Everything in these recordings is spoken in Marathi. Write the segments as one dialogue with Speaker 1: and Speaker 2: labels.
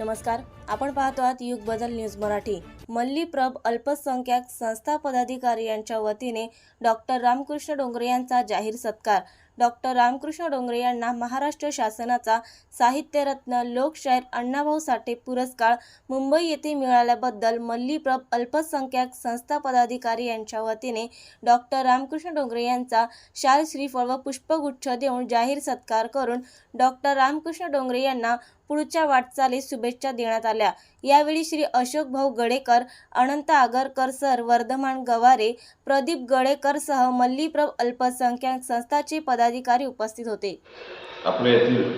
Speaker 1: नमस्कार. आपण पाहतो आहात युग बदल न्यूज मराठी. मल्लीप्रभ अल्पसंख्याक संस्था पदाधिकारी यांच्या वतीने डॉक्टर रामकृष्ण डोंगरे यांचा जाहीर सत्कार. डॉक्टर रामकृष्ण डोंगरे यांना महाराष्ट्र शासनाचा साहित्यरत्न लोकशाहीर अण्णाभाऊ साठे पुरस्कार मुंबई येथे मिळाल्याबद्दल मल्लीप्रभ अल्पसंख्याक संस्था पदाधिकारी यांच्या वतीने डॉक्टर रामकृष्ण डोंगरे यांचा शाल श्रीफळ व पुष्पगुच्छ देऊन जाहीर सत्कार करून डॉक्टर रामकृष्ण डोंगरे यांना पुढच्या वाटचालीस शुभेच्छा देण्यात आल्या. यावेळी श्री अशोक भाऊ गडेकर अनंत आगरकर सर वर्धमान गवारे प्रदीप गडेकर सह मल्लीप्रभ अल्पसंख्याक संस्थाचे पदाधिकारी उपस्थित होते.
Speaker 2: आपले येथील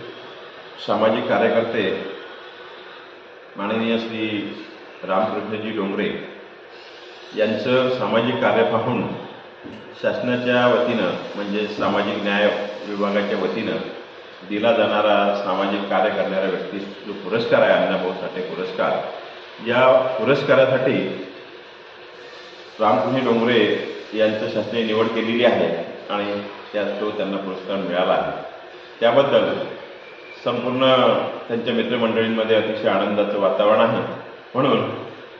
Speaker 2: सामाजिक कार्यकर्ते माननीय श्री रामकृष्णजी डोंगरे यांचं सामाजिक कार्य पाहून शासनाच्या वतीनं म्हणजे सामाजिक न्याय विभागाच्या वतीनं दिला जाणारा सामाजिक कार्य करणाऱ्या व्यक्तीस जो पुरस्कार आहे अण्णाभाऊ साठे पुरस्कार या पुरस्कारासाठी रामकृष्ण डोंगरे यांचं शासनाने निवड केलेली आहे आणि त्यात तो त्यांना पुरस्कार मिळाला आहे. त्याबद्दल संपूर्ण त्यांच्या मित्रमंडळींमध्ये अतिशय आनंदाचं वातावरण आहे. म्हणून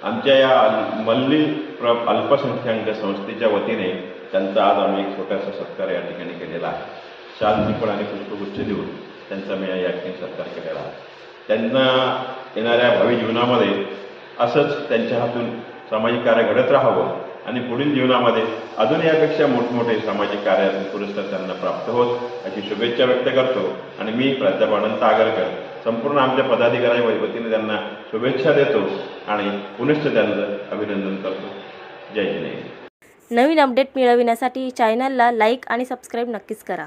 Speaker 2: आमच्या या मल्ली प्र अल्पसंख्याक संस्थेच्या वतीने त्यांचा आज आम्ही एक छोटासा सत्कार या ठिकाणी केलेला आहे. शाल आणि पुष्पगुच्छ देऊन त्यांचा मी या ठिकाणी सत्कार केलेला आहे. त्यांना येणाऱ्या भावी जीवनामध्ये असंच त्यांच्या हातून सामाजिक कार्य घडत राहावं आणि पुढील जीवनामध्ये अजून यापेक्षा मोठमोठे सामाजिक कार्य पुरस्कार त्यांना प्राप्त होत अशी शुभेच्छा व्यक्त करतो आणि मी प्राध्यापक अनंत आगरकर संपूर्ण आमच्या पदाधिकाऱ्यांच्या वतीने त्यांना शुभेच्छा देतो आणि पुनश्च त्यांचं अभिनंदन करतो. जय जय
Speaker 1: नवीन अपडेट मिळविण्यासाठी चॅनलला लाईक आणि सबस्क्राईब नक्कीच करा.